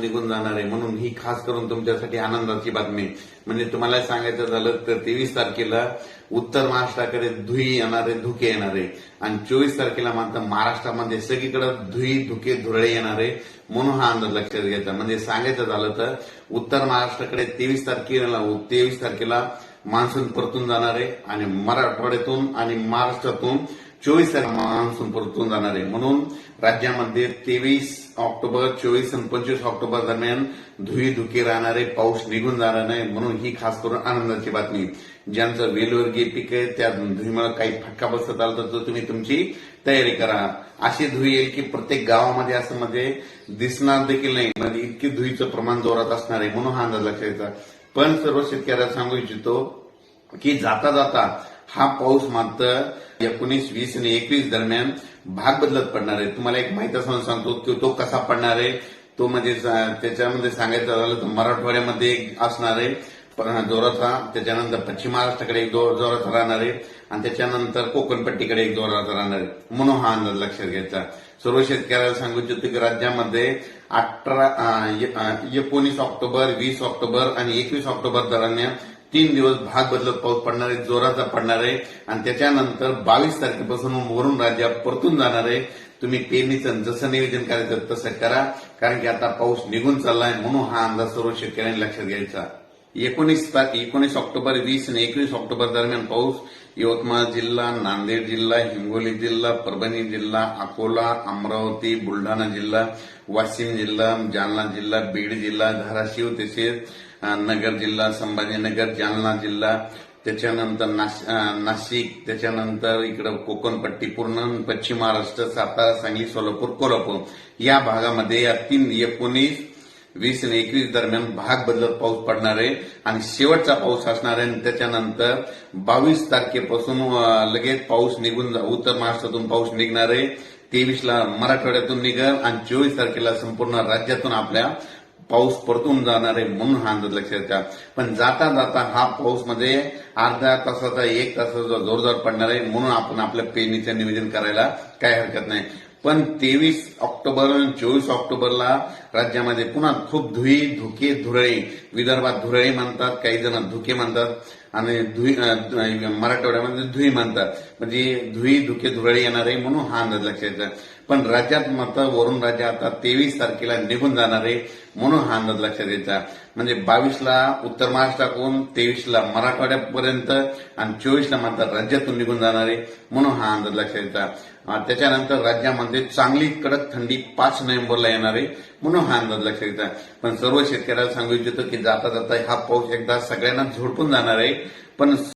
निघून जाणार आहे. म्हणून ही खास करून तुमच्यासाठी आनंदाची बातमी. म्हणजे तुम्हाला सांगायचं झालं तर तेवीस तारखेला उत्तर महाराष्ट्राकडे धुई येणारे धुके येणारे. आणि चोवीस तारखेला मात्र महाराष्ट्रामध्ये सगळीकडे धुई धुके धुरळे येणारे. म्हणून हा अंदाज लक्षात घ्यायचा. म्हणजे सांगायचं झालं तर उत्तर महाराष्ट्राकडे तेवीस तारखेला तेवीस तारखेला मान्सून परतून जाणार आहे. आणि मराठवाड्यातून आणि महाराष्ट्रातून चोवीस तारखेला मान्सून परतून जाणार. आहे म्हणून राज्यामध्ये तेवीस ऑक्टोबर चोवीस आणि पंचवीस ऑक्टोबर दरम्यान धुई धुके राहणारे पाऊस निघून जाणार नाही म्हणून ही खास करून आनंदाची बातमी. ज्यांचं वेलवर्गीय पीक आहे त्या धुईमुळे काही फटका बसत आला तर तुम्ही तुमची तयारी करा. अशी धुई येईल की प्रत्येक गावामध्ये असं म्हणजे दिसणार देखील नाही. म्हणजे इतकी धुईचं प्रमाण जोरात असणार आहे म्हणून हा अंदाज लक्षात पण सर्व शेतकऱ्याला सांगू इच्छितो की जाता जाता हा पाऊस मात्र एकोणीस वीस आणि एकवीस दरम्यान भाग बदलत पडणार आहे. तुम्हाला एक माहिती असं सांगतो की तो कसा पडणार आहे तो म्हणजे त्याच्यामध्ये सांगायचं झालं तर मराठवाड्यामध्ये एक असणार आहे. जोराचा त्याच्यानंतर पश्चिम महाराष्ट्राकडे एक जोराचा राहणार आहे. आणि त्याच्यानंतर कोकणपट्टीकडे एक जोराचा राहणार आहे. म्हणून हा अंदाज लक्षात घ्यायचा. सर्व शेतकऱ्याला सांगू इच्छितो की राज्यामध्ये अठरा एकोणीस ऑक्टोबर वीस ऑक्टोबर आणि एकवीस ऑक्टोबर दरम्यान तीन दिवस भाग बदलत पाऊस पडणार आहे जोराचा पडणार आहे. आणि त्याच्यानंतर बावीस तारखेपासून वरून राज्यात परतून जाणार आहे. तुम्ही पेरणीचं जसं नियोजन करायचं तसं करा कारण की आता पाऊस निघून चाललाय म्हणून हा अंदाज सर्व शेतकऱ्यांनी लक्षात घ्यायचा. एकोणीस एकोणीस ऑक्टोबर वीस आणि एकवीस ऑक्टोबर दरम्यान पाऊस यवतमाळ जिल्हा नांदेड जिल्हा हिंगोली जिल्हा परभणी जिल्हा अकोला अमरावती बुलढाणा जिल्हा वाशिम जिल्हा जालना जिल्हा बीड जिल्हा धाराशिव तसेच नगर जिल्हा संभाजीनगर जालना जिल्हा त्याच्यानंतर नाश- नाशिक त्याच्यानंतर इकडं कोकणपट्टी पूर्ण पश्चिम महाराष्ट्र सातारा सांगली सोलापूर कोल्हापूर. या भागामध्ये या तीन एकोणीस वीस आणि एकवीस दरम्यान भाग बदलत पाऊस पडणार आहे आणि शेवटचा पाऊस असणार आहे आणि त्याच्यानंतर बावीस तारखेपासून लगेच पाऊस निघून उत्तर महाराष्ट्रातून पाऊस निघणार आहे. तेवीसला मराठवाड्यातून निघल आणि चोवीस तारखेला संपूर्ण राज्यातून आपल्या पाऊस परतून जाणार आहे म्हणून हा अंदाज लक्षात घ्या पण जाता जाता हा पाऊसमध्ये अर्ध्या तासाचा एक तासाचा जोरदार पडणार आहे म्हणून आपण आपल्या पेरणीचं नियोजन करायला काय हरकत नाही. पण तेवीस ऑक्टोबर आणि चोवीस ऑक्टोबरला राज्यामध्ये पुन्हा खूप धुई धुके धुरळे विदर्भात धुरळे म्हणतात काही जण धुके म्हणतात आणि धुई मराठवाड्यामध्ये धुई म्हणतात. म्हणजे धुई धुके धुरळे येणार आहे म्हणून हा अंदाज लक्षात घ्या पण राज्यात मात्र वरून राज्य आता तेवीस तारखेला निघून जाणार आहे म्हणून हा अंदाज लक्षात द्यायचा म्हणजे बावीसला उत्तर महाराष्ट्राकडून तेवीसला मराठवाड्यापर्यंत आणि चोवीसला मात्र राज्यातून निघून जाणार आहे म्हणून हा अंदाज लक्षात घ्यायचा त्याच्यानंतर राज्यामध्ये चांगली कडक थंडी पाच नोव्हेंबरला येणार आहे म्हणून हा अंदाज लक्षात घ्यायचा पण सर्व शेतकऱ्याला सांगू इच्छितो की जाता जाता हा पाऊस एकदा सगळ्यांना झोडपून जाणार आहे. पण